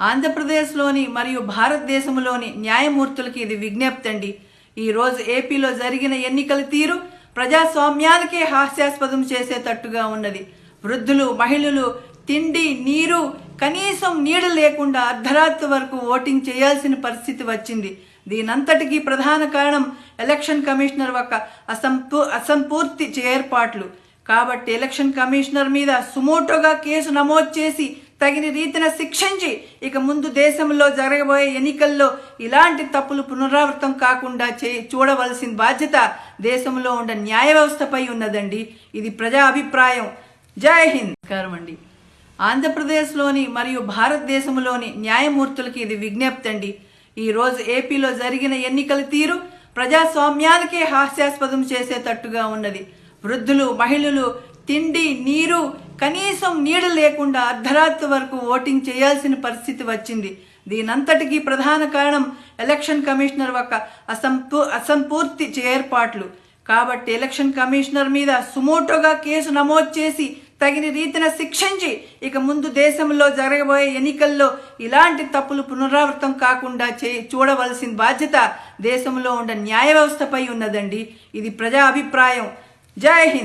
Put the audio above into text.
ఆంధ్రప్రదేశ్లోని మరియు భారతదేశంలోని న్యాయమూర్తులకి ఇది విజ్ఞప్తి అండి. ఈరోజు ఏపీలో జరిగిన ఎన్నికల తీరు ప్రజాస్వామ్యానికే హాస్యాస్పదం చేసేటట్టుగా ఉన్నది. వృద్ధులు మహిళలు తిండి నీరు కనీసం నీడ లేకుండా అర్ధరాత్రి వరకు ఓటింగ్ చేయాల్సిన పరిస్థితి వచ్చింది. దీనంతటికీ ప్రధాన కారణం ఎలక్షన్ కమిషనర్ ఒక అసంపూ అసంపూర్తి ఏర్పాట్లు. కాబట్టి ఎలక్షన్ కమిషనర్ మీద సుమోటోగా కేసు నమోదు చేసి తగిన రీతిన శిక్షించి ఇక ముందు దేశంలో జరగబోయే ఎన్నికల్లో ఇలాంటి తప్పులు పునరావృతం కాకుండా చే చూడవలసిన బాధ్యత దేశంలో ఉన్న న్యాయ వ్యవస్థపై ఉన్నదండి. ఇది ప్రజా అభిప్రాయం. జై హింద్. నమస్కారం అండి. ఆంధ్రప్రదేశ్లోని మరియు భారతదేశంలోని న్యాయమూర్తులకి ఇది విజ్ఞప్తి అండి. ఈరోజు ఏపీలో జరిగిన ఎన్నికల తీరు ప్రజాస్వామ్యానికే హాస్యాస్పదం చేసేటట్టుగా ఉన్నది. వృద్ధులు మహిళలు తిండి నీరు కనీసం నీడ లేకుండా అర్ధరాత్రి వరకు ఓటింగ్ చేయాల్సిన పరిస్థితి వచ్చింది. దీనంతటికీ ప్రధాన కారణం ఎలక్షన్ కమిషనర్ ఒక అసంపూ అసంపూర్తి ఏర్పాట్లు. కాబట్టి ఎలక్షన్ కమిషనర్ మీద సుమోటోగా కేసు నమోదు చేసి తగిన రీతిన శిక్షించి ఇక ముందు దేశంలో జరగబోయే ఎన్నికల్లో ఇలాంటి తప్పులు పునరావృతం కాకుండా చే చూడవలసిన బాధ్యత దేశంలో ఉన్న న్యాయ వ్యవస్థపై ఉన్నదండి. ఇది ప్రజా అభిప్రాయం. జై హింద్.